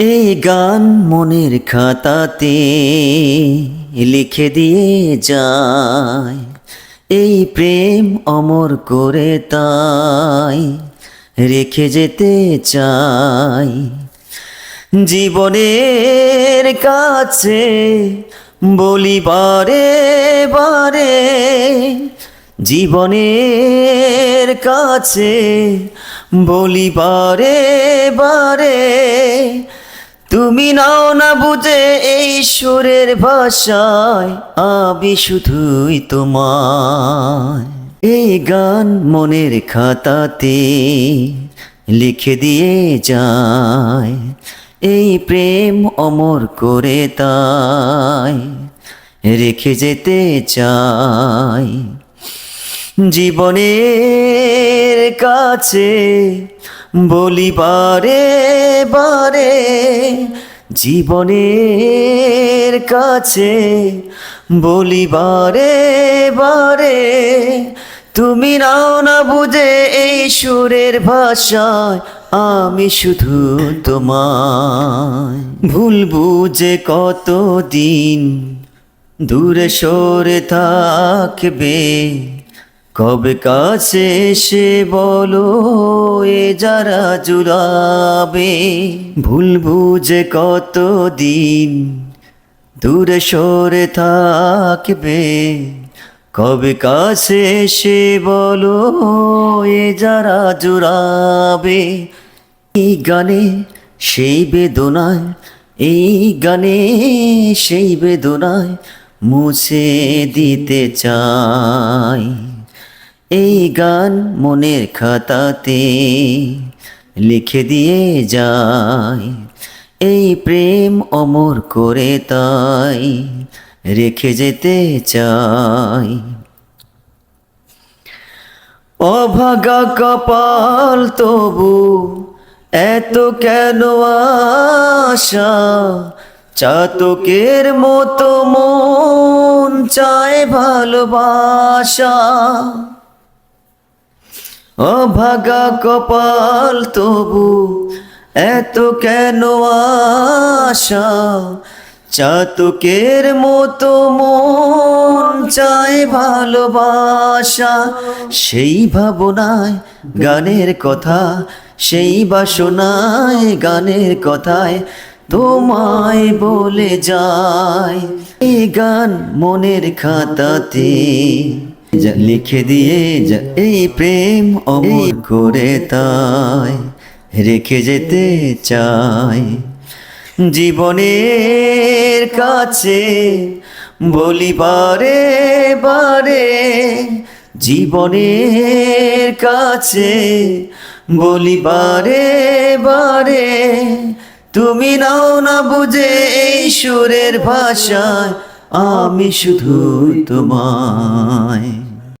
এই গান মনের খাতাতে লিখে দিয়ে যায়। এই প্রেম অমর করে তাই রেখে যেতে চাই। জীবনের কাছে বলি বারে জীবনের কাছে বলি বারে বারে তুমি নাও না বুঝে এই সুরের ভাষায়, আমি শুধুই তোমায়। এই গান মনের খাতাতে লিখে দিয়ে যায়, এই প্রেম অমর করে তাই রেখে যেতে চাই। জীবনের কাছে বলি বারে বারে জীবনের কাছে বলি বারে বারে তুমি নাও না বুঝে এই সুরের ভাষায়, আমি শুধু তোমায়। ভুল বুঝে কতদিন দূরে সরে থাকবে? কবে কাছে সে বলো এ যারা জুড়াবে? ভুল বুঝে কতদিন দূরে সরে থাকবে? কবে কাছে সে বলো এ যারা জুড়াবে? এই গানে সেই বেদনায়, এই গানে সেই বেদনায় মুছে দিতে চাই। এই গান মনের খাতাতে লিখে দিয়ে যায়। এই প্রেম অমর করে তাই রেখে যেতে চাই। অভাগা কপাল তবু এত কেন আশা? চাতকের মতো মন চায় ভালোবাসা। অভাগা কপাল, তবু এত কেন আশা? চাতকের মতো মন চায় ভালোবাসা। সেই ভাবনায় গানের কথা, সেই বাসনায় গানের কথায় তোমায় বলে যায়। এই গান মনের খাতাতে। যা লিখে দিয়ে যা এই প্রেম অমর করে তাই, রেখে যেতে চাই। জীবনের কাছে বলি বারে বারে, জীবনের কাছে বলি বারে বারে, তুমি নাও না বুঝে এই সুরের ভাষায় আমি শুধু তোমায়